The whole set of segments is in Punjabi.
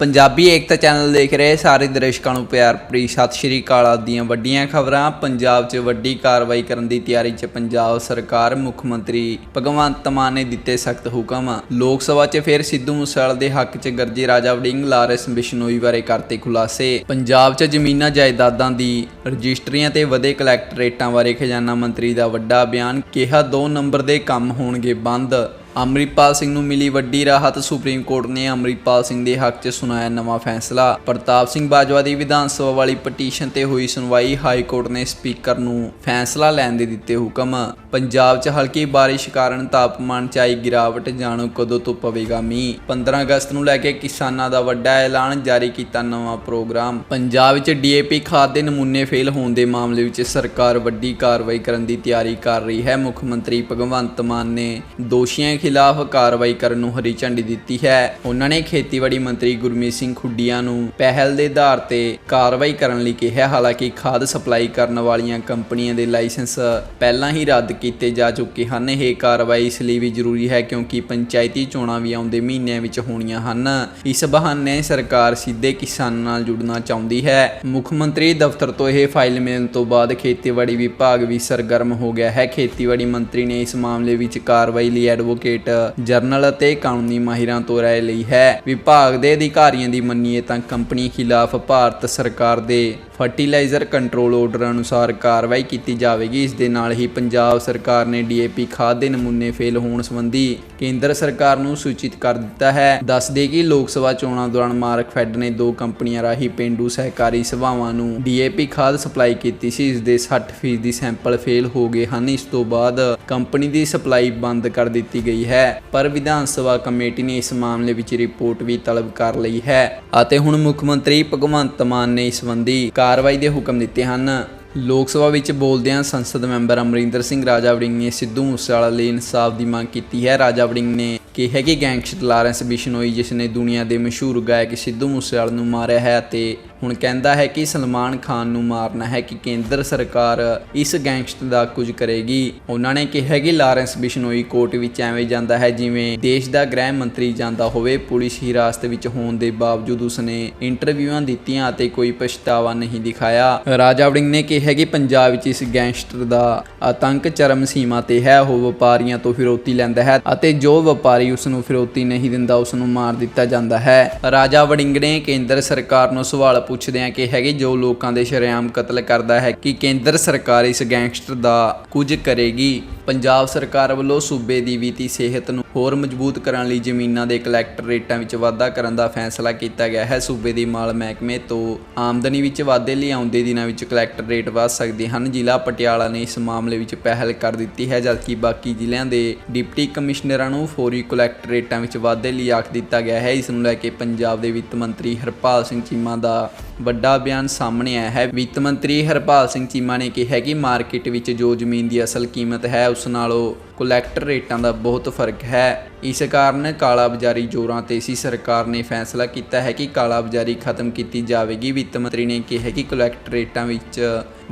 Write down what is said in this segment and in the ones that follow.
ਪੰਜਾਬੀ ਏਕਤਾ ਚੈਨਲ ਦੇਖ ਰਹੇ ਸਾਰੇ ਦਰਸ਼ਕਾਂ ਨੂੰ ਪਿਆਰ ਭਰੀ, ਸਤਿ ਸ਼੍ਰੀ ਅਕਾਲ ਆਦਿ ਦੀਆਂ ਵੱਡੀਆਂ ਖਬਰਾਂ। ਪੰਜਾਬ 'ਚ ਵੱਡੀ ਕਾਰਵਾਈ ਕਰਨ ਦੀ ਤਿਆਰੀ 'ਚ ਪੰਜਾਬ ਸਰਕਾਰ, ਮੁੱਖ ਮੰਤਰੀ ਭਗਵੰਤ ਮਾਨ ਨੇ ਦਿੱਤੇ ਸਖਤ ਹੁਕਮ। ਲੋਕ ਸਭਾ 'ਚ ਫਿਰ ਸਿੱਧੂ ਮੂਸੇਵਾਲੇ ਦੇ ਹੱਕ 'ਚ ਗਰਜੇ ਰਾਜਾ ਵੜਿੰਗ, ਲਾਰੈਂਸ ਬਿਸ਼ਨੋਈ ਬਾਰੇ ਕਰਤੇ ਖੁਲਾਸੇ। ਪੰਜਾਬ 'ਚ ਜ਼ਮੀਨਾਂ ਜਾਇਦਾਦਾਂ ਦੀ ਰਜਿਸਟਰੀਆਂ ਤੇ ਵਧੇ ਕਲੈਕਟਰੇਟਾਂ ਬਾਰੇ ਖਜ਼ਾਨਾ ਮੰਤਰੀ ਦਾ ਵੱਡਾ ਬਿਆਨ, ਕਿਹਾ 2 ਨੰਬਰ ਦੇ ਕੰਮ ਹੋਣਗੇ ਬੰਦ। ਅੰਮ੍ਰਿਤਪਾਲ ਸਿੰਘ ਨੂੰ ਮਿਲੀ ਵੱਡੀ ਰਾਹਤ, ਸੁਪਰੀਮ ਕੋਰਟ ਨੇ ਅੰਮ੍ਰਿਤਪਾਲ ਸਿੰਘ ਦੇ ਹੱਕ 'ਚ ਸੁਣਾਇਆ ਨਵਾਂ ਫੈਸਲਾ। ਪ੍ਰਤਾਪ ਸਿੰਘ ਬਾਜਵਾ ਦੀ ਵਿਧਾਨ ਸਭਾ ਵਾਲੀ ਪਟੀਸ਼ਨ ਤੇ ਹੋਈ ਸੁਣਵਾਈ, ਹਾਈ ਕੋਰਟ ਨੇ ਸਪੀਕਰ ਨੂੰ ਫੈਸਲਾ ਲੈਣ ਦੇ ਦਿੱਤੇ ਹੁਕਮ। ਪੰਜਾਬ 'ਚ ਹਲਕੀ ਬਾਰਿਸ਼ ਕਾਰਨ ਤਾਪਮਾਨ 'ਚ ਆਈ ਗਿਰਾਵਟ, ਜਾਣੋ ਕਦੋਂ ਤੋਂ ਪਵੇਗਾ ਮੀਂਹ। 15 ਅਗਸਤ ਨੂੰ ਲੈ ਕੇ ਕਿਸਾਨਾਂ ਦਾ ਵੱਡਾ ਐਲਾਨ, ਜਾਰੀ ਕੀਤਾ ਨਵਾਂ ਪ੍ਰੋਗਰਾਮ। ਪੰਜਾਬ ਵਿੱਚ ਡੀਏਪੀ ਖਾਦ ਦੇ ਨਮੂਨੇ ਫੇਲ ਹੋਣ ਦੇ ਮਾਮਲੇ ਵਿੱਚ ਸਰਕਾਰ ਵੱਡੀ ਕਾਰਵਾਈ ਕਰਨ ਦੀ ਤਿਆਰੀ ਕਰ ਰਹੀ ਹੈ। ਮੁੱਖ ਮੰਤਰੀ ਭਗਵੰਤ ਮਾਨ ਨੇ ਦੋਸ਼ੀਆਂ ਖਿਲਾਫ ਕਾਰਵਾਈ ਕਰਨ ਨੂੰ ਹਰੀ ਝੰਡੀ ਦਿੱਤੀ ਹੈ। ਉਹਨਾਂ ਨੇ ਖੇਤੀਬਾੜੀ ਮੰਤਰੀ ਗੁਰਮੀਤ ਸਿੰਘ ਖੁੱਡੀਆਂ ਨੂੰ ਪਹਿਲ ਦੇ ਆਧਾਰ ਤੇ ਕਾਰਵਾਈ ਕਰਨ ਲਈ ਕਿਹਾ, ਹਾਲਾਂਕਿ ਖਾਦ ਸਪਲਾਈ ਕਰਨ ਵਾਲੀਆਂ ਕੰਪਨੀਆਂ ਦੇ ਲਾਇਸੈਂਸ ਪਹਿਲਾਂ ਹੀ ਰੱਦ ਕੀਤੇ ਜਾ ਚੁੱਕੇ ਹਨ। ਇਹ ਕਾਰਵਾਈ ਇਸ ਲਈ ਵੀ ਜ਼ਰੂਰੀ ਹੈ ਕਿਉਂਕਿ ਪੰਚਾਇਤੀ ਚੋਣਾਂ ਵੀ ਆਉਂਦੇ ਮਹੀਨਿਆਂ ਵਿੱਚ ਹੋਣੀਆਂ ਹਨ। ਇਸ ਬਹਾਨੇ ਸਰਕਾਰ ਸਿੱਧੇ ਕਿਸਾਨਾਂ ਨਾਲ ਜੁੜਨਾ ਚਾਹੁੰਦੀ ਹੈ। ਮੁੱਖ ਮੰਤਰੀ ਦਫ਼ਤਰ ਤੋਂ ਇਹ ਫਾਈਲ ਮਿਲਣ ਤੋਂ ਬਾਅਦ ਖੇਤੀਬਾੜੀ ਵਿਭਾਗ ਵੀ ਸਰਗਰਮ ਹੋ ਗਿਆ ਹੈ। ਖੇਤੀਬਾੜੀ ਮੰਤਰੀ ਨੇ ਇਸ ਮਾਮਲੇ ਵਿੱਚ ਕਾਰਵਾਈ ਲਈ ਐਡਵੋਕੇਟ, ਜਰਨਲ ਅਤੇ ਕਾਨੂੰਨੀ ਮਾਹਿਰਾਂ ਤੋਂ ਰਾਏ ਲਈ ਹੈ। ਵਿਭਾਗ ਦੇ ਅਧਿਕਾਰੀਆਂ ਦੀ ਮੰਨੀਏ ਤਾਂ ਕੰਪਨੀ ਖਿਲਾਫ ਭਾਰਤ ਸਰਕਾਰ ਦੇ ਫਰਟੀਲਾਈਜ਼ਰ ਕੰਟਰੋਲ ਆਰਡਰ ਅਨੁਸਾਰ ਕਾਰਵਾਈ ਕੀਤੀ ਜਾਵੇਗੀ। ਇਸ ਦੇ ਨਾਲ ਹੀ ਪੰਜਾਬ ਸਰਕਾਰ ਨੇ ਡੀਏਪੀ ਖਾਦ ਦੇ ਨਮੂਨੇ ਫੇਲ ਹੋਣ ਸੰਬੰਧੀ ਕੇਂਦਰ ਸਰਕਾਰ ਨੂੰ ਸੂਚਿਤ ਕਰ ਦਿੱਤਾ ਹੈ। ਦੱਸ ਦੇ ਕਿ ਲੋਕ ਸਭਾ ਚੋਣਾਂ ਦੌਰਾਨ ਮਾਰਕ ਫੈਡ ਨੇ ਦੋ ਕੰਪਨੀਆਂ ਰਾਹੀਂ ਪਿੰਡੂ ਸਹਿਕਾਰੀ ਸਭਾਵਾਂ ਨੂੰ ਡੀਏਪੀ ਖਾਦ ਸਪਲਾਈ ਕੀਤੀ ਸੀ, ਇਸ ਦੇ 60% ਸੈਂਪਲ ਫੇਲ ਹੋ ਗਏ ਹਨ। ਇਸ ਤੋਂ ਬਾਅਦ ਕੰਪਨੀ ਦੀ ਸਪਲਾਈ ਬੰਦ ਕਰ ਦਿੱਤੀ ਗਈ ਹੈ। ਪਰ ਵਿਧਾਨ ਸਭਾ ਕਮੇਟੀ ਨੇ ਇਸ ਮਾਮਲੇ ਵਿੱਚ ਰਿਪੋਰਟ ਵੀ ਤਲਬ ਕਰ ਲਈ ਹੈ ਅਤੇ ਹੁਣ ਮੁੱਖ ਮੰਤਰੀ ਭਗਵੰਤ ਮਾਨ ਨੇ ਇਸ ਸੰਬੰਧੀ ਕਾਰਵਾਈ ਦੇ ਹੁਕਮ ਦਿੱਤੇ ਹਨ। ਲੋਕ ਸਭਾ ਵਿੱਚ ਬੋਲਦਿਆਂ ਸੰਸਦ ਮੈਂਬਰ ਅਮਰਿੰਦਰ ਸਿੰਘ ਰਾਜਾ ਵੜਿੰਗ ਨੇ ਸਿੱਧੂ ਮੂਸੇਵਾਲਾ ਲਈ ਇਨਸਾਫ ਦੀ ਮੰਗ ਕੀਤੀ ਹੈ। ਰਾਜਾ ਵੜਿੰਗ ਨੇ ਕਿਹਾ ਕਿ ਗੈਂਗਸਟਰ ਲਾਰੈਂਸ ਬਿਸ਼ਨੋਈ, ਜਿਸ ਨੇ ਦੁਨੀਆ ਦੇ ਮਸ਼ਹੂਰ ਗਾਇਕ ਸਿੱਧੂ ਮੂਸੇਵਾਲਾ ਨੂੰ ਮਾਰਿਆ ਹੈ ਅਤੇ ਹੁਣ ਕਹਿੰਦਾ ਹੈ ਕਿ ਸਲਮਾਨ ਖਾਨ ਨੂੰ ਮਾਰਨਾ ਹੈ ਕਿ ਕੇਂਦਰ ਸਰਕਾਰ ਇਸ ਗੈਂਗਸਟਰ ਦਾ ਕੁਝ ਕਰੇਗੀ। ਉਹਨਾਂ ਨੇ ਕਿਹਾ ਕਿ ਲਾਰੈਂਸ ਬਿਸ਼ਨੋਈ ਕੋਰਟ ਵਿੱਚ ਐਵੇਂ ਜਾਂਦਾ ਹੈ ਜਿਵੇਂ ਦੇਸ਼ ਦਾ ਗ੍ਰਹਿ ਮੰਤਰੀ ਜਾਂਦਾ ਹੋਵੇ, ਪੁਲਿਸ ਹਿਰਾਸਤ ਵਿੱਚ ਹੋਣ ਦੇ ਬਾਵਜੂਦ ਉਸਨੇ ਇੰਟਰਵਿਊਆਂ ਦਿੱਤੀਆਂ ਅਤੇ ਕੋਈ ਪਛਤਾਵਾ ਨਹੀਂ ਦਿਖਾਇਆ। ਰਾਜਾ ਵੜਿੰਗ ਨੇ ਕਿਹਾ ਕਿ ਪੰਜਾਬ ਵਿੱਚ ਇਸ ਗੈਂਗਸਟਰ ਦਾ ਆਤੰਕ ਚਰਮ ਸੀਮਾ ਤੇ ਹੈ, ਉਹ ਵਪਾਰੀਆਂ ਤੋਂ ਫਿਰੌਤੀ ਲੈਂਦਾ ਹੈ ਅਤੇ ਜੋ ਵਪਾਰੀ ਉਸ ਨੂੰ ਫਿਰੌਤੀ ਨਹੀਂ ਦਿੰਦਾ ਉਸ ਨੂੰ ਮਾਰ ਦਿੱਤਾ ਜਾਂਦਾ ਹੈ। ਰਾਜਾ ਵੜਿੰਗ ਨੇ ਕੇਂਦਰ ਸਰਕਾਰ ਨੂੰ ਸਵਾਲ ਪੁੱਛਦਿਆਂ ਕਿ ਹੈਗੇ ਜੋ ਲੋਕਾਂ ਦੇ ਸ਼ਰੇਆਮ ਕਤਲ ਕਰਦਾ ਹੈ, ਕਿ ਕੇਂਦਰ ਸਰਕਾਰ ਇਸ ਗੈਂਗਸਟਰ ਦਾ ਕੁਝ ਕਰੇਗੀ? ਪੰਜਾਬ ਸਰਕਾਰ ਵੱਲੋਂ ਸੂਬੇ ਦੀ ਵਿੱਤੀ ਸਿਹਤ ਨੂੰ ਹੋਰ ਮਜ਼ਬੂਤ ਕਰਨ ਲਈ ਜ਼ਮੀਨਾਂ ਦੇ ਕਲੈਕਟਰ ਰੇਟਾਂ ਵਿੱਚ ਵਾਧਾ ਕਰਨ ਦਾ ਫੈਸਲਾ ਕੀਤਾ ਗਿਆ ਹੈ। ਸੂਬੇ ਦੀ ਮਾਲ ਮਹਿਕਮੇ ਤੋਂ ਆਮਦਨੀ ਵਿੱਚ ਵਾਧੇ ਲਈ ਆਉਂਦੇ ਦਿਨਾਂ ਵਿੱਚ ਕਲੈਕਟਰ ਰੇਟ ਵਧ ਸਕਦੇ ਹਨ। ਜ਼ਿਲ੍ਹਾ ਪਟਿਆਲਾ ਨੇ ਇਸ ਮਾਮਲੇ ਵਿੱਚ ਪਹਿਲ ਕਰ ਦਿੱਤੀ ਹੈ, ਜਦਕਿ ਬਾਕੀ ਜ਼ਿਲ੍ਹਿਆਂ ਦੇ ਡਿਪਟੀ ਕਮਿਸ਼ਨਰਾਂ ਨੂੰ ਫੌਰੀ ਕਲੈਕਟਰ ਰੇਟਾਂ ਵਿੱਚ ਵਾਧੇ ਲਈ ਆਖ ਦਿੱਤਾ ਗਿਆ ਹੈ। ਇਸ ਨੂੰ ਲੈ ਕੇ ਪੰਜਾਬ ਦੇ ਵਿੱਤ ਮੰਤਰੀ ਹਰਪਾਲ ਸਿੰਘ ਚੀਮਾ ਦਾ ਵੱਡਾ ਬਿਆਨ ਸਾਹਮਣੇ ਆਇਆ ਹੈ। ਵਿੱਤ ਮੰਤਰੀ ਹਰਪਾਲ ਸਿੰਘ ਚੀਮਾ ਨੇ ਕਿਹਾ ਕਿ ਮਾਰਕੀਟ ਵਿੱਚ ਜੋ ਜ਼ਮੀਨ ਦੀ ਅਸਲ ਕੀਮਤ ਹੈ, ਉਸ ਨਾਲੋਂ ਕਲੈਕਟਰ ਰੇਟਾਂ ਦਾ ਬਹੁਤ ਫ਼ਰਕ ਹੈ। ਇਸ ਕਾਰਨ ਕਾਲਾ ਬਾਜ਼ਾਰੀ ਜ਼ੋਰਾਂ ਤੇ ਸੀ। ਸਰਕਾਰ ਨੇ ਫੈਸਲਾ ਕੀਤਾ ਹੈ ਕਿ ਕਾਲਾ ਬਾਜ਼ਾਰੀ ਖਤਮ ਕੀਤੀ ਜਾਵੇਗੀ। ਵਿੱਤ ਮੰਤਰੀ ਨੇ ਕਿਹਾ ਕਿ ਕਲੈਕਟਰ ਰੇਟਾਂ ਵਿੱਚ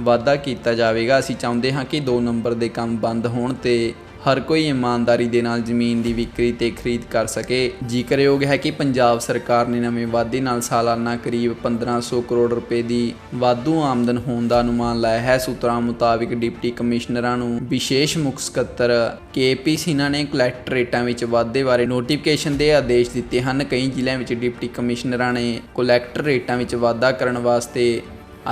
ਵਾਧਾ ਕੀਤਾ ਜਾਵੇਗਾ। ਅਸੀਂ ਚਾਹੁੰਦੇ ਹਾਂ ਕਿ 2 ਨੰਬਰ ਦੇ ਕੰਮ ਬੰਦ ਹੋਣ ਤੇ ਹਰ ਕੋਈ ਇਮਾਨਦਾਰੀ ਦੇ ਨਾਲ ਜ਼ਮੀਨ ਦੀ ਵਿਕਰੀ ਤੇ ਖਰੀਦ ਕਰ ਸਕੇ। ਜ਼ਿਕਰਯੋਗ ਹੈ ਕਿ ਪੰਜਾਬ ਸਰਕਾਰ ਨੇ ਨਵੇਂ ਵਾਅਦੇ ਨਾਲ ਸਾਲਾਨਾ ਕਰੀਬ 1500 ਕਰੋੜ ਰੁਪਏ ਦੀ ਵਾਧੂ ਆਮਦਨ ਹੋਣ ਦਾ ਅਨੁਮਾਨ ਲਾਇਆ ਹੈ। ਸੂਤਰਾਂ ਮੁਤਾਬਿਕ ਡਿਪਟੀ ਕਮਿਸ਼ਨਰਾਂ ਨੂੰ ਵਿਸ਼ੇਸ਼ ਮੁੱਖ ਸਕੱਤਰ ਕੇਪੀ ਸਿਨਹਾ ਨੇ ਕਲੈਕਟਰੇਟਾਂ ਵਿੱਚ ਵਾਧੇ ਬਾਰੇ ਨੋਟੀਫਿਕੇਸ਼ਨ ਦੇ ਆਦੇਸ਼ ਦਿੱਤੇ ਹਨ। ਕਈ ਜ਼ਿਲ੍ਹਿਆਂ ਵਿੱਚ ਡਿਪਟੀ ਕਮਿਸ਼ਨਰਾਂ ਨੇ ਕਲੈਕਟਰੇਟਾਂ ਵਿੱਚ ਵਾਧਾ ਕਰਨ ਵਾਸਤੇ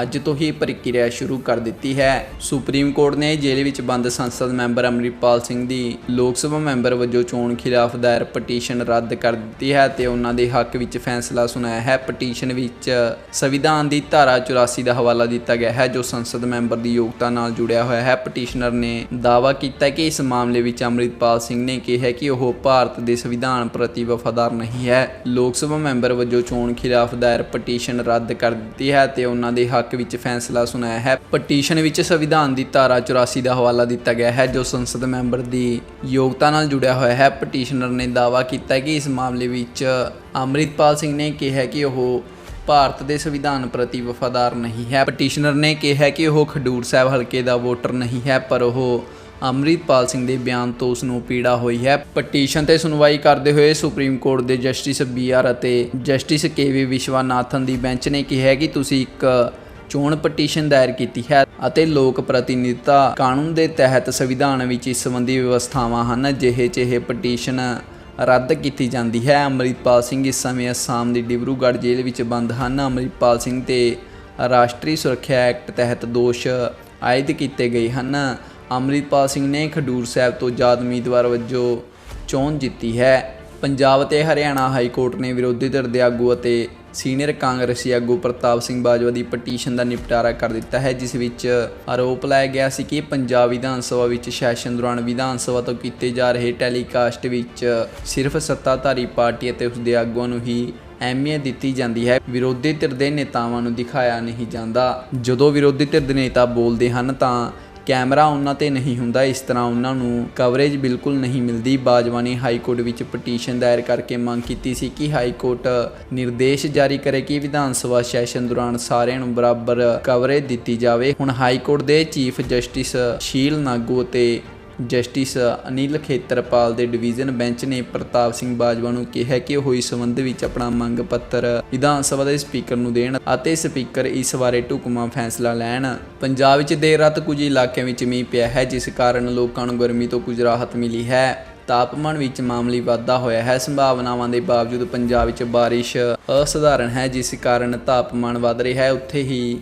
ਅੱਜ ਤੋਂ ਹੀ ਪ੍ਰਕਿਰਿਆ ਸ਼ੁਰੂ ਕਰ ਦਿੱਤੀ ਹੈ। ਸੁਪਰੀਮ ਕੋਰਟ ਨੇ ਜੇਲ੍ਹ ਵਿੱਚ ਬੰਦ ਸੰਸਦ ਮੈਂਬਰ ਅਮਰਿਤਪਾਲ ਸਿੰਘ ਦੀ ਲੋਕ ਸਭਾ ਮੈਂਬਰ ਵਜੋਂ ਚੋਣ ਖਿਲਾਫ ਦਾਇਰ ਪਟੀਸ਼ਨ ਰੱਦ ਕਰ ਦਿੱਤੀ ਹੈ ਤੇ ਉਹਨਾਂ ਦੇ ਹੱਕ ਵਿੱਚ ਫੈਸਲਾ ਸੁਣਾਇਆ ਹੈ। ਪਟੀਸ਼ਨ ਵਿੱਚ ਸੰਵਿਧਾਨ ਦੀ ਧਾਰਾ 84 ਦਾ ਹਵਾਲਾ ਦਿੱਤਾ ਗਿਆ ਹੈ, ਜੋ ਸੰਸਦ ਮੈਂਬਰ ਦੀ ਯੋਗਤਾ ਨਾਲ ਜੁੜਿਆ ਹੋਇਆ ਹੈ। ਪਟੀਸ਼ਨਰ ਨੇ ਦਾਅਵਾ ਕੀਤਾ ਕਿ ਇਸ ਮਾਮਲੇ ਵਿੱਚ ਅਮਰਿਤਪਾਲ ਸਿੰਘ ਨੇ ਕਿਹਾ ਕਿ ਉਹ ਭਾਰਤ ਦੇ ਸੰਵਿਧਾਨ ਪ੍ਰਤੀ ਵਫਾਦਾਰ ਨਹੀਂ ਹੈ। ਲੋਕ ਸਭਾ ਮੈਂਬਰ ਵਜੋਂ ਚੋਣ ਖਿਲਾਫ ਦਾਇਰ ਪਟੀਸ਼ਨ ਰੱਦ ਕਰ ਦਿੱਤੀ ਹੈ ਤੇ ਉਹਨਾਂ ਦੇ ਹੱਕ ਵਿੱਚ ਫੈਸਲਾ ਸੁਣਾਇਆ ਹੈ। ਪਟੀਸ਼ਨ ਵਿੱਚ ਸੰਵਿਧਾਨ ਦੀ ਧਾਰਾ 84 ਦਾ ਹਵਾਲਾ ਦਿੱਤਾ ਗਿਆ ਹੈ, ਜੋ ਸੰਸਦ ਮੈਂਬਰ ਦੀ ਯੋਗਤਾ ਨਾਲ ਜੁੜਿਆ ਹੋਇਆ ਹੈ। ਪਟੀਸ਼ਨਰ ਨੇ ਦਾਅਵਾ ਕੀਤਾ ਕਿ ਇਸ ਮਾਮਲੇ ਵਿੱਚ ਅੰਮ੍ਰਿਤਪਾਲ ਸਿੰਘ ਨੇ ਕਿਹਾ ਕਿ ਉਹ ਭਾਰਤ ਦੇ ਸੰਵਿਧਾਨ ਪ੍ਰਤੀ ਵਫਾਦਾਰ ਨਹੀਂ ਹੈ। ਪਟੀਸ਼ਨਰ ਨੇ ਕਿਹਾ ਕਿ ਉਹ ਖਡੂਰ ਸਾਹਿਬ ਹਲਕੇ ਦਾ ਵੋਟਰ ਨਹੀਂ ਹੈ, ਪਰ ਉਹ ਅੰਮ੍ਰਿਤਪਾਲ ਸਿੰਘ ਦੇ ਬਿਆਨ ਤੋਂ ਉਸ ਨੂੰ ਪੀੜਾ ਹੋਈ ਹੈ। ਪਟੀਸ਼ਨ ਤੇ ਸੁਣਵਾਈ ਕਰਦੇ ਹੋਏ ਸੁਪਰੀਮ ਕੋਰਟ ਦੇ ਜਸਟਿਸ ਬੀ ਆਰ ਅਤੇ ਜਸਟਿਸ ਕੇ ਵੀ ਵਿਸ਼ਵਾਨਾਥਨ ਦੀ ਬੈਂਚ ਨੇ ਕਿਹਾ ਕਿ ਤੁਸੀਂ ਇੱਕ ਚੋਣ ਪਟੀਸ਼ਨ ਦਾਇਰ ਕੀਤੀ ਹੈ ਅਤੇ ਲੋਕ ਪ੍ਰਤੀਨਿਧਤਾ ਕਾਨੂੰਨ ਦੇ ਤਹਿਤ ਸੰਵਿਧਾਨ ਵਿੱਚ ਇਸ ਸੰਬੰਧੀ ਵਿਵਸਥਾਵਾਂ ਹਨ, ਜਿਹੇ ਜਿਹੇ ਪਟੀਸ਼ਨ ਰੱਦ ਕੀਤੀ ਜਾਂਦੀ ਹੈ। ਅੰਮ੍ਰਿਤਪਾਲ ਸਿੰਘ ਇਸ ਸਮੇਂ ਅਸਾਮ ਦੀ ਡਿਬਰੂਗੜ੍ਹ ਜੇਲ੍ਹ ਵਿੱਚ ਬੰਦ ਹਨ। ਅੰਮ੍ਰਿਤਪਾਲ ਸਿੰਘ ਤੇ ਰਾਸ਼ਟਰੀ ਸੁਰੱਖਿਆ ਐਕਟ ਤਹਿਤ ਦੋਸ਼ ਆਇਦ ਕੀਤੇ ਗਏ ਹਨ। ਅੰਮ੍ਰਿਤਪਾਲ ਸਿੰਘ ਨੇ ਖਡੂਰ ਸਾਹਿਬ ਤੋਂ ਆਜ਼ਾਦ ਉਮੀਦਵਾਰ ਵਜੋਂ ਚੋਣ ਜਿੱਤੀ ਹੈ। ਪੰਜਾਬ ਅਤੇ ਹਰਿਆਣਾ ਹਾਈ ਕੋਰਟ ਨੇ ਵਿਰੋਧੀ ਧਿਰ ਦੇ ਆਗੂ ਅਤੇ ਸੀਨੀਅਰ ਕਾਂਗਰਸੀ ਆਗੂ ਪ੍ਰਤਾਪ ਸਿੰਘ ਬਾਜਵਾ ਦੀ ਪਟੀਸ਼ਨ ਦਾ ਨਿਪਟਾਰਾ ਕਰ ਦਿੱਤਾ ਹੈ, ਜਿਸ ਵਿੱਚ ਆਰੋਪ ਲਾਇਆ ਗਿਆ ਸੀ ਕਿ ਪੰਜਾਬ ਵਿਧਾਨ ਸਭਾ ਵਿੱਚ ਸੈਸ਼ਨ ਦੌਰਾਨ ਵਿਧਾਨ ਸਭਾ ਤੋਂ ਕੀਤੇ ਜਾ ਰਹੇ ਟੈਲੀਕਾਸਟ ਵਿੱਚ ਸਿਰਫ ਸੱਤਾਧਾਰੀ ਪਾਰਟੀ ਅਤੇ ਉਸ ਦੇ ਆਗੂਆਂ ਨੂੰ ਹੀ ਅਹਿਮੀਅਤ ਦਿੱਤੀ ਜਾਂਦੀ ਹੈ। ਵਿਰੋਧੀ ਧਿਰ ਦੇ ਨੇਤਾਵਾਂ ਨੂੰ ਦਿਖਾਇਆ ਨਹੀਂ ਜਾਂਦਾ। ਜਦੋਂ ਵਿਰੋਧੀ ਧਿਰ ਦੇ ਨੇਤਾ ਬੋਲਦੇ ਹਨ ਤਾਂ ਕੈਮਰਾ ਉਹਨਾਂ ਤੇ ਨਹੀਂ ਹੁੰਦਾ, ਇਸ ਤਰ੍ਹਾਂ ਉਹਨਾਂ ਨੂੰ ਕਵਰੇਜ ਬਿਲਕੁਲ ਨਹੀਂ ਮਿਲਦੀ। ਬਾਜਵਾ ਨੇ ਹਾਈ ਕੋਰਟ ਵਿੱਚ ਪਟੀਸ਼ਨ ਦਾਇਰ ਕਰਕੇ ਮੰਗ ਕੀਤੀ ਸੀ ਕਿ ਹਾਈ ਕੋਰਟ ਨਿਰਦੇਸ਼ ਜਾਰੀ ਕਰੇ ਕਿ ਵਿਧਾਨ ਸਭਾ ਸੈਸ਼ਨ ਦੌਰਾਨ ਸਾਰਿਆਂ ਨੂੰ ਬਰਾਬਰ ਕਵਰੇਜ ਦਿੱਤੀ ਜਾਵੇ। ਹੁਣ ਹਾਈ ਕੋਰਟ ਦੇ ਚੀਫ ਜਸਟਿਸ ਸ਼ੀਲ ਨਾਗੂ ਅਤੇ ਜਸਟਿਸ ਅਨਿਲ ਖੇਤਰਪਾਲ ਦੇ ਡਿਵੀਜ਼ਨ ਬੈਂਚ ਨੇ ਪ੍ਰਤਾਪ ਸਿੰਘ ਬਾਜਵਾ ਨੂੰ ਕਿਹਾ ਕਿ ਉਹ ਇਸ ਸੰਬੰਧ ਵਿੱਚ ਆਪਣਾ ਮੰਗ ਪੱਤਰ ਵਿਧਾਨ ਸਭਾ ਦੇ ਸਪੀਕਰ ਨੂੰ ਦੇਣ ਅਤੇ ਸਪੀਕਰ ਇਸ ਬਾਰੇ ਢੁਕਵਾਂ ਫੈਸਲਾ ਲੈਣ। ਪੰਜਾਬ ਵਿੱਚ ਦੇਰ ਰਾਤ ਕੁਝ ਇਲਾਕਿਆਂ ਵਿੱਚ ਮੀਂਹ ਪਿਆ ਹੈ, ਜਿਸ ਕਾਰਨ ਲੋਕਾਂ ਨੂੰ ਗਰਮੀ ਤੋਂ ਕੁਝ ਰਾਹਤ ਮਿਲੀ ਹੈ। ਤਾਪਮਾਨ ਵਿੱਚ ਮਾਮੂਲੀ ਵਾਧਾ ਹੋਇਆ ਹੈ। ਸੰਭਾਵਨਾਵਾਂ ਦੇ ਬਾਵਜੂਦ ਪੰਜਾਬ ਵਿੱਚ ਬਾਰਿਸ਼ ਅਸਧਾਰਨ ਹੈ, ਜਿਸ ਕਾਰਨ ਤਾਪਮਾਨ ਵਧ ਰਿਹਾ ਹੈ। ਉੱਥੇ ਹੀ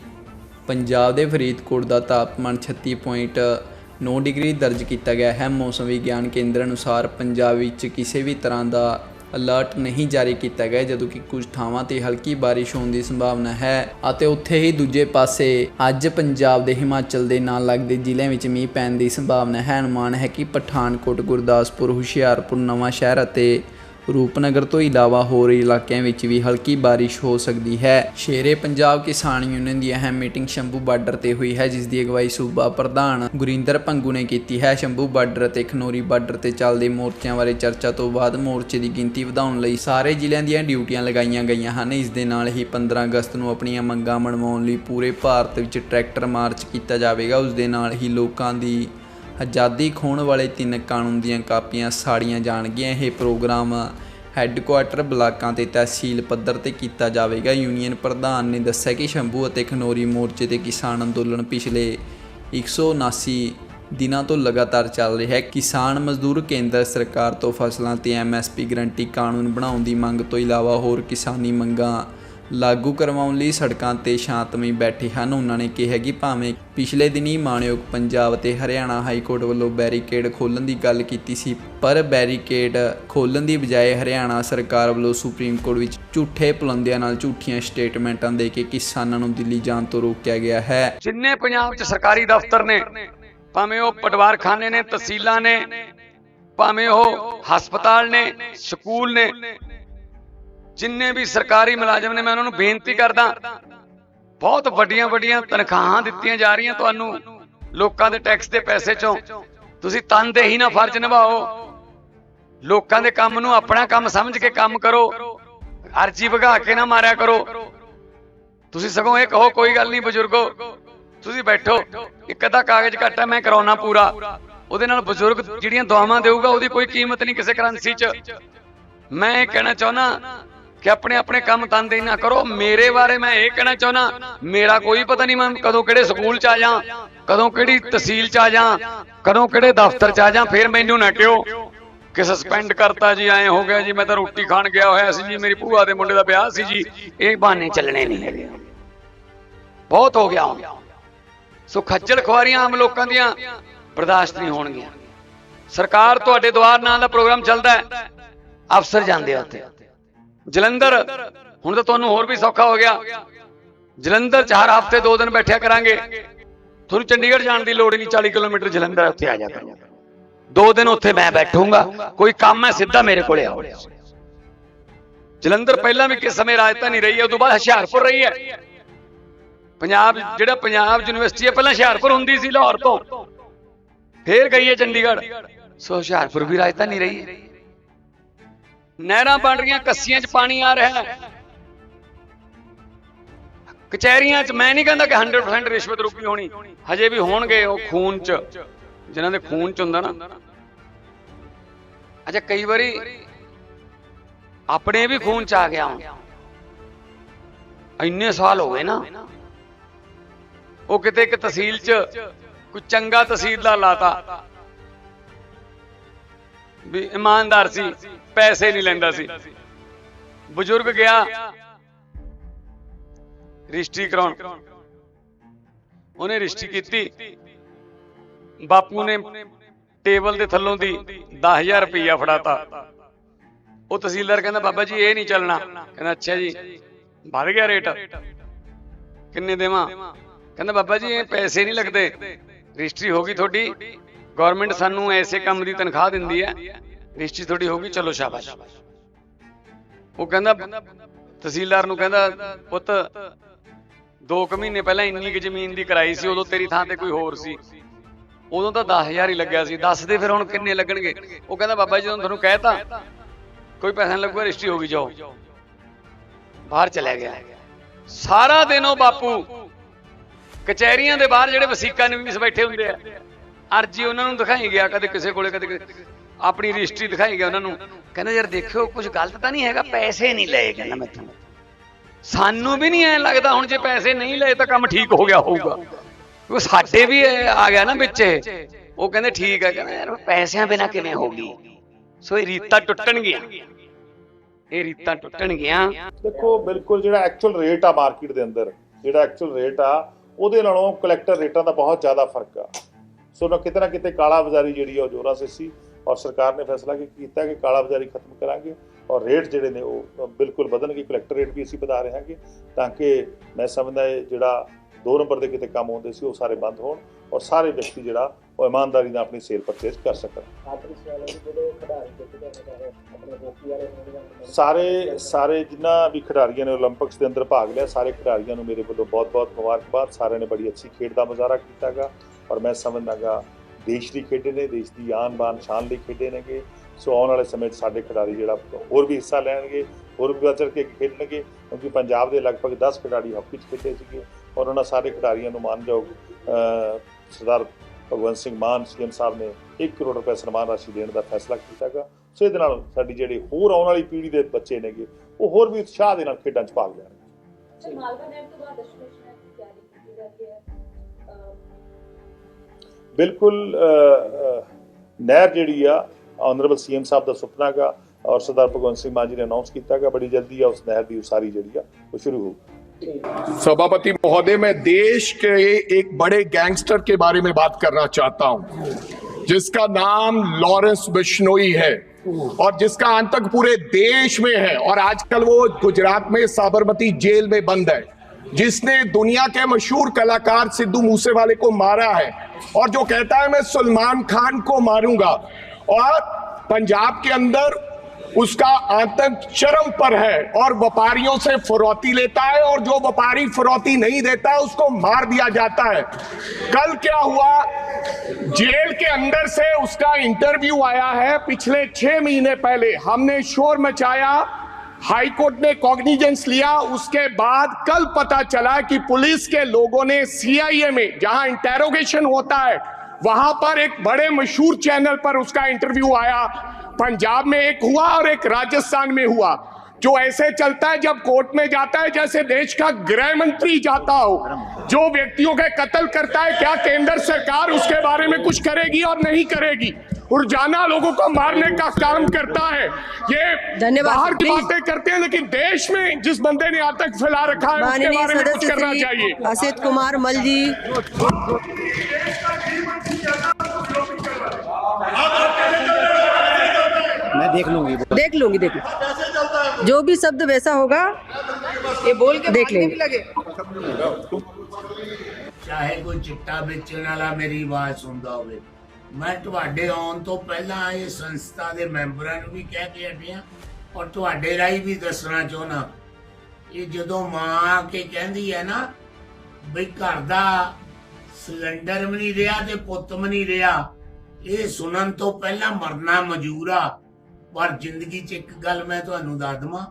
ਪੰਜਾਬ ਦੇ ਫਰੀਦਕੋਟ ਦਾ ਤਾਪਮਾਨ 36.9 ਡਿਗਰੀ ਦਰਜ ਕੀਤਾ ਗਿਆ ਹੈ। ਮੌਸਮ ਵਿਗਿਆਨ ਕੇਂਦਰ ਅਨੁਸਾਰ ਪੰਜਾਬ ਵਿੱਚ ਕਿਸੇ ਵੀ ਤਰ੍ਹਾਂ ਦਾ ਅਲਰਟ ਨਹੀਂ ਜਾਰੀ ਕੀਤਾ ਗਿਆ, ਜਦੋਂ ਕਿ ਕੁਝ ਥਾਵਾਂ ਤੇ ਹਲਕੀ ਬਾਰਿਸ਼ ਹੋਣ ਦੀ ਸੰਭਾਵਨਾ ਹੈ ਅਤੇ ਉੱਥੇ ਹੀ ਦੂਜੇ ਪਾਸੇ ਅੱਜ ਪੰਜਾਬ ਦੇ ਹਿਮਾਚਲ ਦੇ ਨਾਲ ਲੱਗਦੇ ਜ਼ਿਲ੍ਹਿਆਂ ਵਿੱਚ ਮੀਂਹ ਪੈਣ ਦੀ ਸੰਭਾਵਨਾ ਹੈ। ਅਨੁਮਾਨ ਹੈ ਕਿ ਪਠਾਨਕੋਟ, ਗੁਰਦਾਸਪੁਰ, ਹੁਸ਼ਿਆਰਪੁਰ ਨਵਾਂ ਸ਼ਹਿਰ ਅਤੇ ਰੂਪਨਗਰ ਤੋਂ ਇਲਾਵਾ ਹੋਰ ਇਲਾਕਿਆਂ ਵਿੱਚ ਵੀ ਹਲਕੀ ਬਾਰਿਸ਼ ਹੋ ਸਕਦੀ ਹੈ। ਸ਼ੇਰੇ ਪੰਜਾਬ ਕਿਸਾਨ ਯੂਨੀਅਨ ਦੀ ਅਹਿਮ ਮੀਟਿੰਗ ਸ਼ੰਭੂ ਬਾਰਡਰ ਤੇ ਹੋਈ ਹੈ ਜਿਸ ਦੀ ਅਗਵਾਈ ਸੂਬਾ ਪ੍ਰਧਾਨ ਗੁਰਿੰਦਰ ਪੰਗੂ ਨੇ ਕੀਤੀ ਹੈ। ਸ਼ੰਭੂ ਬਾਰਡਰ ਅਤੇ ਖਨੋਰੀ ਬਾਰਡਰ ਤੇ ਚੱਲਦੇ ਮੋਰਚਿਆਂ ਬਾਰੇ ਚਰਚਾ ਤੋਂ ਬਾਅਦ ਮੋਰਚੇ ਦੀ ਗਿਣਤੀ ਵਧਾਉਣ ਲਈ ਸਾਰੇ ਜ਼ਿਲ੍ਹਿਆਂ ਦੀਆਂ ਡਿਊਟੀਆਂ ਲਗਾਈਆਂ ਗਈਆਂ ਹਨ। ਇਸ ਦੇ ਨਾਲ ਹੀ 15 ਅਗਸਤ ਨੂੰ ਆਪਣੀਆਂ ਮੰਗਾਂ ਮਨਵਾਉਣ ਲਈ ਪੂਰੇ ਭਾਰਤ ਵਿੱਚ ਟਰੈਕਟਰ ਮਾਰਚ ਕੀਤਾ ਜਾਵੇਗਾ। ਉਸ ਦੇ ਨਾਲ ਹੀ ਲੋਕਾਂ ਦੀ ਆਜ਼ਾਦੀ ਖੋਣ ਵਾਲੇ ਤਿੰਨ ਕਾਨੂੰਨ ਦੀਆਂ ਕਾਪੀਆਂ ਸਾੜੀਆਂ ਜਾਣਗੀਆਂ। ਇਹ ਪ੍ਰੋਗਰਾਮ ਹੈੱਡਕੁਆਟਰ ਬਲਾਕਾਂ ਤੇ ਤਹਿਸੀਲ ਪੱਧਰ ਤੇ ਕੀਤਾ ਜਾਵੇਗਾ। ਯੂਨੀਅਨ ਪ੍ਰਧਾਨ ਨੇ ਦੱਸਿਆ ਕਿ ਸ਼ੰਭੂ ਅਤੇ ਖਨੋਰੀ ਮੋਰਚੇ ਤੇ ਕਿਸਾਨ ਅੰਦੋਲਨ ਪਿਛਲੇ 179 ਦਿਨਾਂ ਤੋਂ ਲਗਾਤਾਰ ਚੱਲ ਰਿਹਾ ਹੈ। ਕਿਸਾਨ ਮਜ਼ਦੂਰ ਕੇਂਦਰ ਸਰਕਾਰ ਤੋਂ ਫਸਲਾਂ ਤੇ ਐਮਐਸਪੀ ਗਰੰਟੀ ਕਾਨੂੰਨ ਬਣਾਉਣ ਦੀ ਮੰਗ ਤੋਂ ਇਲਾਵਾ ਹੋਰ ਕਿਸਾਨੀ ਮੰਗਾਂ ਲਾਗੂ ਕਰਵਾਉਣ ਲਈ ਸੜਕਾਂ ਤੇ ਸ਼ਾਂਤਮਈ ਬੈਠੇ ਹਨ। ਉਹਨਾਂ ਨੇ ਕਿਹਾ ਕਿ ਭਾਵੇਂ ਪਿਛਲੇ ਦਿਨੀ ਮਾਣਯੋਗ ਪੰਜਾਬ ਤੇ ਹਰਿਆਣਾ ਹਾਈ ਕੋਰਟ ਵੱਲੋਂ ਬੈਰੀਕੇਡ ਖੋਲ੍ਹਣ ਦੀ ਗੱਲ ਕੀਤੀ ਸੀ, ਪਰ ਬੈਰੀਕੇਡ ਖੋਲ੍ਹਣ ਦੀ ਬਜਾਏ ਹਰਿਆਣਾ ਸਰਕਾਰ ਵੱਲੋਂ ਸੁਪਰੀਮ ਕੋਰਟ ਵਿੱਚ ਝੂਠੇ ਪੁਲੰਦਿਆਂ ਨਾਲ ਝੂਠੀਆਂ ਸਟੇਟਮੈਂਟਾਂ ਦੇ ਕੇ ਕਿਸਾਨਾਂ ਨੂੰ ਦਿੱਲੀ ਜਾਣ ਤੋਂ ਰੋਕਿਆ ਗਿਆ ਹੈ। ਜਿੰਨੇ ਪੰਜਾਬ 'ਚ ਸਰਕਾਰੀ ਦਫ਼ਤਰ ਨੇ, ਭਾਵੇਂ ਉਹ ਪਟਵਾਰਖਾਨੇ ਨੇ, ਤਹਿਸੀਲਾਂ ਨੇ, ਭਾਵੇਂ ਉਹ ਹਸਪਤਾਲ ਨੇ, ਸਕੂਲ ਨੇ ਜਿੰਨੇ ਵੀ ਸਰਕਾਰੀ ਮੁਲਾਜ਼ਮ ਨੇ, ਮੈਂ ਉਹਨਾਂ ਨੂੰ ਬੇਨਤੀ ਕਰਦਾ, ਬਹੁਤ ਵੱਡੀਆਂ ਵੱਡੀਆਂ ਤਨਖਾਹਾਂ ਦਿੱਤੀਆਂ ਜਾ ਰਹੀਆਂ ਤੁਹਾਨੂੰ ਲੋਕਾਂ ਦੇ ਟੈਕਸ ਦੇ ਪੈਸੇ ਚੋਂ। ਤੁਸੀਂ ਤਨਦੇਹੀ ਨਾਲ ਫਰਜ਼ ਨਿਭਾਓ। ਲੋਕਾਂ ਦੇ ਕੰਮ ਨੂੰ ਆਪਣਾ ਕੰਮ ਸਮਝ ਕੇ ਕੰਮ ਕਰੋ। ਅਰਜੀ ਵਗਾ ਕੇ ਨਾ ਮਾਰਿਆ ਕਰੋ। ਤੁਸੀਂ ਸਗੋਂ ਇਹ ਕਹੋ, ਕੋਈ ਗੱਲ ਨਹੀਂ ਬਜ਼ੁਰਗੋ, ਤੁਸੀਂ ਬੈਠੋ। ਇੱਕ ਅੱਧਾ ਕਾਗਜ਼ ਘੱਟਾ ਮੈਂ ਕਰਾਉਣਾ ਪੂਰਾ। ਉਹਦੇ ਨਾਲ ਬਜ਼ੁਰਗ ਜਿਹੜੀਆਂ ਦੁਆਵਾਂ ਦੇਊਗਾ, ਉਹਦੀ ਕੋਈ ਕੀਮਤ ਨਹੀਂ ਕਿਸੇ ਕਰੰਸੀ 'ਚ। ਮੈਂ ਇਹ ਕਹਿਣਾ ਚਾਹੁੰਦਾ ਕਿ ਆਪਣੇ ਆਪਣੇ ਕੰਮ ਤਨਦੇਹੀ ਨਾ ਕਰੋ। ਮੇਰੇ ਬਾਰੇ ਮੈਂ ਇਹ ਕਹਿਣਾ ਚਾਹੁੰਦਾ, ਮੇਰਾ ਕੋਈ ਪਤਾ ਨਹੀਂ ਮੈਂ ਕਦੋਂ ਕਿਹੜੇ ਸਕੂਲ 'ਚ ਆ ਜਾ, ਕਦੋਂ ਕਿਹੜੀ ਤਹਿਸੀਲ 'ਚ ਆ ਜਾ, ਕਦੋਂ ਕਿਹੜੇ ਦਫ਼ਤਰ 'ਚ ਆ ਜਾ, ਫਿਰ ਮੈਨੂੰ ਨਾ ਕਿਉ ਕਿ ਸਸਪੈਂਡ ਕਰਤਾ ਜੀ, ਐ ਹੋ ਗਿਆ ਜੀ, ਮੈਂ ਤਾਂ ਰੋਟੀ ਖਾਣ ਗਿਆ ਹੋਇਆ ਸੀ ਜੀ, ਮੇਰੀ ਭੂਆ ਦੇ ਮੁੰਡੇ ਦਾ ਵਿਆਹ ਸੀ ਜੀ। ਇਹ ਬਹਾਨੇ ਚੱਲਣੇ ਨਹੀਂ ਹੈਗੇ। ਬਹੁਤ ਹੋ ਗਿਆ। ਸੋ ਖੱਜਲ ਖੁਆਰੀਆਂ ਆਮ ਲੋਕਾਂ ਦੀਆਂ ਬਰਦਾਸ਼ਤ ਨਹੀਂ ਹੋਣਗੀਆਂ। ਸਰਕਾਰ ਤੁਹਾਡੇ ਦੁਆਰ ਨਾਲ ਦਾ ਪ੍ਰੋਗਰਾਮ ਚੱਲਦਾ ਹੈ। ਅਫਸਰ ਜਾਂਦੇ ਆ ਉੱਥੇ। ਜਲੰਧਰ, ਹੁਣ ਤਾਂ ਤੁਹਾਨੂੰ ਹੋਰ ਵੀ ਸੌਖਾ ਹੋ ਗਿਆ। ਜਲੰਧਰ ਚ ਹਰ ਹਫ਼ਤੇ ਦੋ ਦਿਨ ਬੈਠਿਆ ਕਰਾਂਗੇ। ਤੁਹਾਨੂੰ ਚੰਡੀਗੜ੍ਹ ਜਾਣ ਦੀ ਲੋੜ ਨਹੀਂ 40 ਕਿਲੋਮੀਟਰ ਜਲੰਧਰ ਉੱਥੇ ਆ ਜਾ ਦੋ ਦਿਨ ਉੱਥੇ ਮੈਂ ਬੈਠੂੰਗਾ। ਕੋਈ ਕੰਮ ਹੈ, ਸਿੱਧਾ ਮੇਰੇ ਕੋਲੇ ਆਓ। ਜਲੰਧਰ ਪਹਿਲਾਂ ਵੀ ਕਿਸ ਸਮੇਂ ਰਾਜਧਾਨੀ ਰਹੀ ਹੈ, ਉਦੋਂ ਬਾਅਦ ਹੁਸ਼ਿਆਰਪੁਰ ਰਹੀ ਹੈ। ਪੰਜਾਬ, ਜਿਹੜਾ ਪੰਜਾਬ ਯੂਨੀਵਰਸਿਟੀ ਹੈ, ਪਹਿਲਾਂ ਹੁਸ਼ਿਆਰਪੁਰ ਹੁੰਦੀ ਸੀ ਲਾਹੌਰ ਤੋਂ। ਫੇਰ ਗਈ ਹੈ ਚੰਡੀਗੜ੍ਹ। ਸੋ ਹੁਸ਼ਿਆਰਪੁਰ ਵੀ ਰਾਜਧਾਨੀ ਰਹੀ ਹੈ। ਨਹਿਰਾਂ ਬਣ ਰਹੀਆਂ, ਕੱਸੀਆਂ 'ਚ ਪਾਣੀ ਆ ਰਿਹਾ। ਹੈ ਕਚਹਿਰੀਆਂ 'ਚ ਮੈਂ ਨਹੀਂ ਕਹਿੰਦਾ ਕਿ 100% ਰਿਸ਼ਵਤ ਰੁਕੀ ਹੋਣੀ। ਹਜੇ ਵੀ ਹੋਣਗੇ ਉਹ ਖੂਨ 'ਚ। ਜਿਨ੍ਹਾਂ ਦੇ ਖੂਨ ਚ ਹੁੰਦਾ ਨਾ। ਅੱਛਾ, ਕਈ ਵਾਰੀ ਆਪਣੇ ਵੀ ਖੂਨ ਚ ਆ ਗਿਆ ਹੁਣ। ਇੰਨੇ ਸਾਲ ਹੋ ਗਏ ਨਾ। ਉਹ ਕਿਤੇ ਇੱਕ ਤਹਿਸੀਲ ਚ ਕੋਈ ਚੰਗਾ ਤਹਿਸੀਲਦਾਰ ਲਾਤਾ। ਵੀ ਇਮਾਨਦਾਰ ਸੀ, ਪੈਸੇ ਨਹੀਂ ਲੈਂਦਾ ਸੀ। ਬਜ਼ੁਰਗ ਗਿਆ। ਰਜਿਸਟਰੀ ਕਰਾਉਣ। ਉਹਨੇ ਰਜਿਸਟਰੀ ਕੀਤੀ। ਬਾਪੂ ਨੇ ਟੇਬਲ ਦੇ ਥੱਲੋਂ ਦੀ 10000 ਰੁਪਈਆ ਫੜਾਤਾ। ਉਹ ਤਹਿਸੀਲਦਾਰ ਕਹਿੰਦਾ, ਬਾਬਾ ਜੀ, ਇਹ ਨਹੀਂ ਚੱਲਣਾ। ਕਹਿੰਦਾ, ਅੱਛਾ ਜੀ, ਵੱਧ ਗਿਆ ਰੇਟ। ਕਿੰਨੇ ਦੇਵਾਂ? ਕਹਿੰਦਾ, ਬਾਬਾ ਜੀ, ਇਹ ਪੈਸੇ ਨਹੀਂ ਲੱਗਦੇ। ਰਜਿਸਟਰੀ ਹੋ ਗਈ ਤੁਹਾਡੀ। ਗਵਰਨਮੈਂਟ ਸਾਨੂੰ ਐਸੇ ਕੰਮ ਦੀ ਤਨਖਾਹ ਦਿੰਦੀ ਹੈ ਰਜਿਸਟਰੀ ਤੁਹਾਡੀ ਹੋ ਗਈ ਚਲੋ ਸ਼ਾਬਾਸ਼। ਉਹ ਕਹਿੰਦਾ, ਤਹਿਸੀਲਦਾਰ ਨੂੰ ਕਹਿੰਦਾ, ਪੁੱਤ 2 ਕੁ ਮਹੀਨੇ ਪਹਿਲਾਂ ਇੰਨੀ ਕੁ ਜ਼ਮੀਨ ਦੀ ਕਰਾਈ ਸੀ, ਉਦੋਂ ਤੇਰੀ ਥਾਂ ਤੇ ਕੋਈ ਹੋਰ ਸੀ। ਉਦੋਂ ਤਾਂ 10000 ਹੀ ਲੱਗਿਆ ਸੀ, ਦੱਸ ਦੇ ਫਿਰ ਹੁਣ ਕਿੰਨੇ ਲੱਗਣਗੇ? ਉਹ ਕਹਿੰਦਾ, ਬਾਬਾ ਜੀ, ਜਦੋਂ ਤੁਹਾਨੂੰ ਕਹਿਤਾ ਕੋਈ ਪੈਸਾ ਨਹੀਂ ਲੱਗੂਗਾ, ਰਜਿਸਟਰੀ ਹੋ ਗਈ, ਜਾਓ। ਬਾਹਰ ਚਲਾ ਗਿਆ। ਸਾਰਾ ਦਿਨ ਉਹ ਬਾਪੂ ਕਚਹਿਰੀਆਂ ਦੇ ਬਾਹਰ ਜਿਹੜੇ ਵਸੀਕਾ ਨਿਵੀਸ ਬੈਠੇ ਹੁੰਦੇ ਆ। ਅਰਜੀ ਉਹਨਾਂ ਨੂੰ ਦਿਖਾਈ ਗਿਆ, ਕਦੇ ਕਿਸੇ ਕੋਲੇ, ਕਦੇ ਆਪਣੀ ਰਜਿਸਟਰੀ ਦਿਖਾਈ ਗਿਆ ਉਹਨਾਂ ਨੂੰ। ਕਹਿੰਦਾ, ਯਾਰ ਦੇਖਿਓ ਕੁਝ ਗਲਤ ਤਾਂ ਨਹੀਂ ਹੈਗਾ, ਪੈਸੇ ਨਹੀਂ ਲਏ ਕਹਿੰਦਾ ਮੈਥੋਂ। ਸਾਨੂੰ ਵੀ ਨਹੀਂ ਐ ਲੱਗਦਾ, ਹੁਣ ਜੇ ਪੈਸੇ ਨਹੀਂ ਲਏ ਤਾਂ ਕੰਮ ਠੀਕ ਹੋ ਗਿਆ ਹੋਊਗਾ। ਉਹ ਸਾਡੇ ਵੀ ਆ ਗਿਆ ਨਾ ਵਿੱਚ। ਉਹ ਕਹਿੰਦੇ, ਠੀਕ ਹੈ। ਕਹਿੰਦਾ, ਯਾਰ, ਪੈਸਿਆਂ ਬਿਨਾ ਕਿਵੇਂ ਹੋਗੀ ਸੋ ਇਹ ਰੀਤਾਂ ਟੁੱਟਣਗੀਆਂ। ਇਹ ਰੀਤਾਂ ਟੁੱਟਣਗੀਆਂ। ਦੇਖੋ, ਬਿਲਕੁਲ ਜਿਹੜਾ ਐਕਚੁਅਲ ਰੇਟ ਆ ਮਾਰਕੀਟ ਦੇ ਅੰਦਰ, ਜਿਹੜਾ ਐਕਚੁਅਲ ਰੇਟ ਆ, ਉਹਦੇ ਨਾਲੋਂ ਕਲੈਕਟਰ ਰੇਟਾਂ ਦਾ ਬਹੁਤ ਜ਼ਿਆਦਾ ਫ਼ਰਕ ਆ। ਸੋ ਨਾ ਕਿਤੇ ਨਾ ਕਿਤੇ ਕਾਲਾ ਬਾਜ਼ਾਰੀ ਜਿਹੜੀ ਆ ਉਹ ਜ਼ੋਰਾਂ ਸੇ ਸੀ ਔਰ ਸਰਕਾਰ ਨੇ ਫੈਸਲਾ ਕੀ ਕੀਤਾ ਕਿ ਕਾਲਾ ਬਾਜ਼ਾਰੀ ਖਤਮ ਕਰਾਂਗੇ ਔਰ ਰੇਟ ਜਿਹੜੇ ਨੇ ਉਹ ਬਿਲਕੁਲ ਵਧਣਗੇ ਕਲੈਕਟਰ ਰੇਟ ਵੀ ਅਸੀਂ ਵਧਾ ਰਹੇ ਹਾਂਗੇ ਤਾਂ ਕਿ ਮੈਂ ਸਮਝਦਾ ਇਹ ਜਿਹੜਾ ਦੋ ਨੰਬਰ ਦੇ ਕਿਤੇ ਕੰਮ ਹੁੰਦੇ ਸੀ ਉਹ ਸਾਰੇ ਬੰਦ ਹੋਣ ਔਰ ਸਾਰੇ ਵਿਅਕਤੀ ਜਿਹੜਾ ਉਹ ਇਮਾਨਦਾਰੀ ਨਾਲ ਆਪਣੀ ਸੇਲ ਪਰਚੇਸ ਕਰ ਸਕਣ। ਸਾਰੇ ਸਾਰੇ ਜਿੰਨਾ ਵੀ ਖਿਡਾਰੀਆਂ ਨੇ 올림픽ਸ ਦੇ ਅੰਦਰ ਭਾਗ ਲਿਆ, ਸਾਰੇ ਖਿਡਾਰੀਆਂ ਨੂੰ ਮੇਰੇ ਵੱਲੋਂ ਬਹੁਤ-ਬਹੁਤ ਮੁਬਾਰਕਬਾਦ, ਸਾਰਿਆਂ ਨੇ ਬੜੀ ਅੱਛੀ ਖੇਡ ਦਾ ਮੁਜ਼ਾਹਰਾ ਕੀਤਾਗਾ। ਔਰ ਮੈਂ ਸਮਝਦਾਗਾ ਦੇਸ਼ ਲਈ ਖੇਡੇ ਨੇ, ਦੇਸ਼ ਦੀ ਆਨ ਬਾਨ, ਸ਼ਾਨ ਲਈ ਖੇਡੇ ਨੇਗੇ। ਸੋ ਆਉਣ ਵਾਲੇ ਸਮੇਂ 'ਚ ਸਾਡੇ ਖਿਡਾਰੀ ਜਿਹੜਾ ਹੋਰ ਵੀ ਹਿੱਸਾ ਲੈਣਗੇ, ਹੋਰ ਵੀ ਵੱਧ ਚੜ੍ਹ ਕੇ ਖੇਡਣਗੇ, ਕਿਉਂਕਿ ਪੰਜਾਬ ਦੇ ਲਗਭਗ 10 ਖਿਡਾਰੀ ਹਾਕੀ 'ਚ ਖੇਡੇ ਸੀਗੇ ਔਰ ਉਹਨਾਂ ਸਾਰੇ ਖਿਡਾਰੀਆਂ ਨੂੰ ਮਾਨਯੋਗ ਸਰਦਾਰ ਭਗਵੰਤ ਸਿੰਘ ਮਾਨ, ਸੀਐਮ ਸਾਹਿਬ ਨੇ 1 ਕਰੋੜ ਰੁਪਏ ਸਨਮਾਨ ਰਾਸ਼ੀ ਦੇਣ ਦਾ ਫੈਸਲਾ ਕੀਤਾਗਾ ਸੋ ਇਹਦੇ ਨਾਲ ਸਾਡੀ ਜਿਹੜੀ ਹੋਰ ਆਉਣ ਵਾਲੀ ਪੀੜ੍ਹੀ ਦੇ ਬੱਚੇ ਨੇਗੇ, ਉਹ ਹੋਰ ਵੀ ਉਤਸ਼ਾਹ ਦੇ ਨਾਲ ਖੇਡਾਂ 'ਚ ਭਾਗ ਲੈਣਗੇ। ਸਰ, ਮਾਲਵਾ ਡੈਮ ਤੋਂ ਬਾਅਦ ਦਸ਼ਮੇਸ਼ ਨੇ ਤਿਆਰੀ ਕੀਤੀ ਜਾਂਦੀ ਹੈ? ਬਿਲਕੁਲ ਅਹ, ਅਹ, ਨਹਿਰ ਜਿਹੜੀ ਆ ਆਨਰੇਬਲ ਸੀਐਮ ਸਾਹਿਬ ਦਾ ਸੁਪਨਾ ਗਾ ਔਰ ਸਰਦਾਰ ਭਗਵੰਤ ਸਿੰਘ ਮਾਨ ਜੀ ਨੇ ਅਨਾਉਂਸ ਕੀਤਾਗਾ ਬੜੀ ਜਲਦੀ ਆ ਉਸ ਨਹਿਰ ਦੀ ਉਸਾਰੀ ਜਿਹੜੀ ਆ ਉਹ ਸ਼ੁਰੂ ਹੋਊ सभापति महोदय मैं देश के एक बड़े गैंगस्टर के बारे में बात करना चाहता हूं जिसका नाम लॉरेंस बिश्नोई है और जिसका आतंक पूरे देश में है और आजकल वो गुजरात में साबरमती जेल में बंद है जिसने दुनिया के मशहूर कलाकार सिद्धू मूसेवाले को मारा है और जो कहता है, मैं सलमान खान को मारूँगा। और पंजाब के अंदर उसका आतंक चरम पर है और व्यापारियों से फरौती लेता है और जो व्यापारी फरौती नहीं देता है उसको मार दिया जाता है। कल क्या हुआ? जेल के अंदर से उसका इंटरव्यू आया है। पिछले छह महीने पहले हमने शोर मचाया हाईकोर्ट ने कॉग्निजेंस लिया, उसके बाद कल पता चला कि पुलिस के लोगों ने सीआईए में, जहाँ इंटेरोगेशन होता है, वहाँ पर एक बड़े मशहूर चैनल पर उसका इंटरव्यू आया। पंजाब में एक हुआ और एक राजस्थान में हुआ, जो ऐसे चलता है जब कोर्ट में जाता है, जैसे देश का गृह मंत्री जाता हो, जो व्यक्तियों के कत्ल करता है, क्या केंद्र सरकार उसके बारे में कुछ करेगी और नहीं करेगी? उर्जाना लोगों को मारने का काम करता है। ये धन्यवाद बाहर की बातें करते हैं लेकिन देश में जिस बंदे ने आतंक फैला रखा है उसके बारे में कुछ करना चाहिए। असित कुमार मल जी मैं देख लूँगी। देख लूँगी देख लूँगी। जो भी शब्द वैसा होगा ये बोल के देख लेंगे। लगे। चाहे कोई चिट्टा बेचने वाला मेरी आवाज़ सुन हो ਮੈਂ ਤੁਹਾਡੇ ਆਉਣ ਤੋਂ ਪਹਿਲਾਂ ਇਹ ਸੰਸਥਾ ਦੇ ਮੈਂਬਰਾਂ ਨੂੰ ਵੀ ਕਹਿ ਕੇ ਹਟਿਆ ਔਰ ਤੁਹਾਡੇ ਰਾਹੀਂ ਵੀ ਦੱਸਣਾ ਚਾਹੁੰਦਾ ਇਹ ਜਦੋਂ ਮਾਂ ਕੇ ਕਹਿੰਦੀ ਹੈ ਨਾ ਵੀ ਘਰ ਦਾ ਸਿਲੰਡਰ ਵੀ ਨਹੀਂ ਰਿਹਾ ਤੇ ਪੁੱਤ ਵੀ ਨਹੀਂ ਰਿਹਾ, ਇਹ ਸੁਣਨ ਤੋਂ ਪਹਿਲਾਂ ਮਰਨਾ ਮਨਜ਼ੂਰ ਆ। ਪਰ ਜ਼ਿੰਦਗੀ 'ਚ ਇੱਕ ਗੱਲ ਮੈਂ ਤੁਹਾਨੂੰ ਦੱਸ ਦਵਾਂ,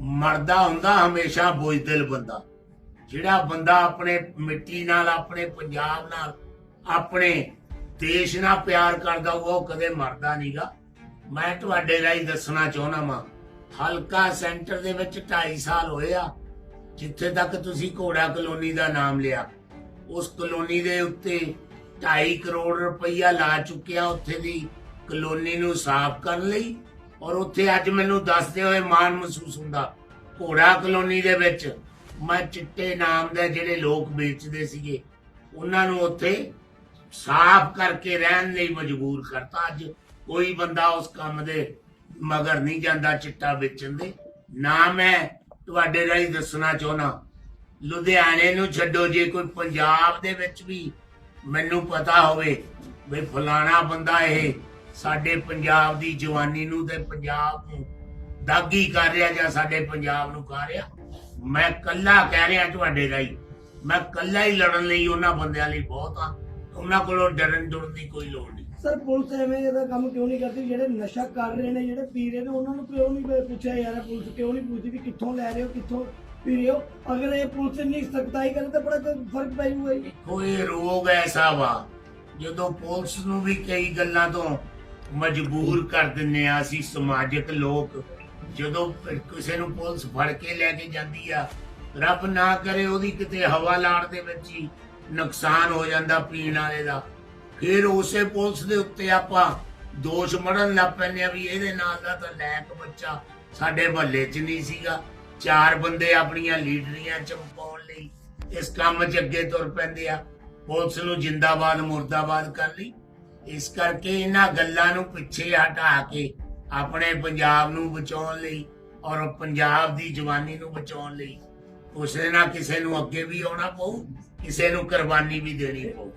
ਮਰਦਾ ਹੁੰਦਾ ਹਮੇਸ਼ਾ ਬੁਝਦਿਲ ਬੰਦਾ। ਜਿਹੜਾ ਬੰਦਾ ਆਪਣੇ ਮਿੱਟੀ ਨਾਲ, ਆਪਣੇ ਪੰਜਾਬ ਨਾਲ, ਆਪਣੇ ਦੇਸ਼ ਨਾਲ ਪਿਆਰ ਕਰਦਾ, ਉਹ ਕਦੇ ਮਰਦਾ ਨਹੀਂਗਾ ਮੈਂ ਤੁਹਾਡੇ ਰਾਹੀਂ ਦੱਸਣਾ ਚਾਹੁੰਦਾ ਵਾਂ, ਹਲਕਾ ਸੈਂਟਰ ਦੇ ਵਿੱਚ 2.5 ਸਾਲ ਹੋਏ ਆ, ਜਿੱਥੇ ਤੱਕ ਤੁਸੀਂ ਘੋੜਾ ਕਲੋਨੀ ਦਾ ਨਾਮ ਲਿਆ। ਉਸ ਕਲੋਨੀ ਦੇ ਉੱਤੇ 2.5 ਕਰੋੜ ਰੁਪਈਆ ਲਾ ਚੁੱਕਿਆ ਉੱਥੇ ਦੀ ਕਲੋਨੀ ਨੂੰ ਸਾਫ਼ ਕਰਨ ਲਈ, ਔਰ ਉੱਥੇ ਅੱਜ ਮੈਨੂੰ ਦੱਸਦੇ ਹੋਏ ਮਾਣ ਮਹਿਸੂਸ ਹੁੰਦਾ। ਘੋੜਾ ਕਲੋਨੀ ਦੇ ਵਿੱਚ ਮੈਂ ਚਿੱਟੇ ਨਾਮ ਦੇ ਜਿਹੜੇ ਲੋਕ ਵੇਚਦੇ ਸੀਗੇ, ਉਹਨਾਂ ਨੂੰ ਉੱਥੇ ਸਾਫ਼ ਕਰਕੇ ਰਹਿਣ ਲਈ ਮਜਬੂਰ ਕਰਤਾ। ਅੱਜ ਕੋਈ ਬੰਦਾ ਉਸ ਕੰਮ ਦੇ ਮਗਰ ਨਹੀਂ ਜਾਂਦਾ ਚਿੱਟਾ ਵੇਚਣ ਦੇ। ਨਾ ਮੈਂ ਤੁਹਾਡੇ ਰਾਹੀਂ ਦੱਸਣਾ ਚਾਹੁੰਦਾ। ਲੁਧਿਆਣੇ ਨੂੰ ਛੱਡੋ, ਜੇ ਕੋਈ ਪੰਜਾਬ ਦੇ ਵਿੱਚ ਵੀ ਮੈਨੂੰ ਪਤਾ ਹੋਵੇ ਵੀ ਫਲਾਣਾ ਬੰਦਾ ਇਹ ਸਾਡੇ ਪੰਜਾਬ ਦੀ ਜਵਾਨੀ ਨੂੰ ਤੇ ਪੰਜਾਬ ਨੂੰ ਦਾਗੀ ਕਰ ਰਿਹਾ ਜਾਂ ਸਾਡੇ ਪੰਜਾਬ ਨੂੰ ਕਰ ਰਿਹਾ, ਮੈਂ ਕੱਲਾ ਕਹਿ ਰਿਹਾ ਤੁਹਾਡੇ ਰਾਹੀਂ। ਮੈਂ ਕੱਲਾ ਹੀ ਲੜਨ ਲਈ ਉਹਨਾਂ ਬੰਦਿਆਂ ਲਈ ਬਹੁਤ ਆ ਉਹਨਾਂ ਕੋਲੋਂ ਡਰਨ ਡਰਨ ਦੀ ਕੋਈ ਲੋੜ ਨਹੀਂ। ਸਰ ਪੁਲਿਸ ਐਵੇਂ ਦਾ ਕੰਮ ਕਿਉਂ ਨਹੀਂ ਕਰਦੀ? ਜਿਹੜੇ ਨਸ਼ਾ ਕਰ ਰਹੇ ਨੇ ਜਿਹੜੇ ਪੀ ਰਹੇ ਨੇ ਉਹਨਾਂ ਨੂੰ ਕਿਉਂ ਨਹੀਂ ਪੁੱਛਿਆ ਯਾਰ? ਪੁਲਿਸ ਕਿਉਂ ਨਹੀਂ ਪੁੱਛਦੀ ਵੀ ਕਿੱਥੋਂ ਲੈ ਰਹੇ ਹੋ ਕਿੱਥੋਂ ਪੀ ਰਹੇ ਹੋ? ਅਗਰ ਇਹ ਪੁਲਿਸ ਇੰਨੀ ਸਖਤਾਈ ਕਰੇ ਤਾਂ ਬੜਾ ਫ਼ਰਕ ਪੈ ਜਾਊਗਾ ਜੀ। ਕੋਈ ਰੋਗ ਐਸਾ ਵਾ ਜਦੋਂ ਪੁਲਿਸ ਨੂੰ ਵੀ ਕਈ ਗੱਲਾਂ ਤੋਂ ਮਜਬੂਰ ਕਰ ਦਿੰਨੇ ਆ ਅਸੀਂ ਸਮਾਜਿਕ ਲੋਕ ਜਦੋਂ ਕਿਸੇ ਨੂੰ ਪੁਲਿਸ ਫੜ ਕੇ ਲੈ ਕੇ ਜਾਂਦੀ ਆ ਰੱਬ ਨਾ ਕਰੇ ਉਹਦੀ ਕਿਤੇ ਹਵਾ ਲਾਣ ਦੇ ਵਿੱਚ ਹੀ ਨੁਕਸਾਨ ਹੋ ਜਾਂਦਾ ਪੀਣ ਵਾਲੇ ਦਾ। ਫਿਰ ਉਸੇ ਪੁਲਿਸ ਦੇ ਉੱਤੇ ਆਪਾਂ ਦੋਸ਼ ਮੜਨ ਲੱਗ ਪੈਂਦੇ ਆ ਵੀ ਇਹਦੇ ਨਾਲ ਦਾ ਤਾਂ ਲੈਕ ਬੱਚਾ ਸਾਡੇ ਮਹੱਲੇ 'ਚ ਨਹੀਂ ਸੀਗਾ। ਚਾਰ ਬੰਦੇ ਆਪਣੀਆਂ ਲੀਡਰੀਆਂ ਚਮਕਾਉਣ ਲਈ ਇਸ ਕੰਮ 'ਚ ਅੱਗੇ ਤੁਰ ਪੈਂਦੇ ਆ। ਪੁਲਿਸ ਨੂੰ ਜਿੰਦਾਬਾਦ, ਮੁਰਦਾਬਾਦ ਕਰ ਲਈ। ਇਸ ਕਰਕੇ ਇਹਨਾਂ ਗੱਲਾਂ ਨੂੰ ਪਿੱਛੇ ਹਟਾ ਕੇ ਆਪਣੇ ਪੰਜਾਬ ਨੂੰ ਬਚਾਉਣ ਲਈ ਔਰ ਪੰਜਾਬ ਦੀ ਜਵਾਨੀ ਨੂੰ ਬਚਾਉਣ ਲਈ ਕਿਸੇ ਨਾ ਕਿਸੇ ਨੂੰ ਅੱਗੇ ਵੀ ਆਉਣਾ ਪਊ। ਕਿਸੇ ਨੂੰ ਕੁਰਬਾਨੀ ਵੀ ਦੇਣੀ ਪਊ।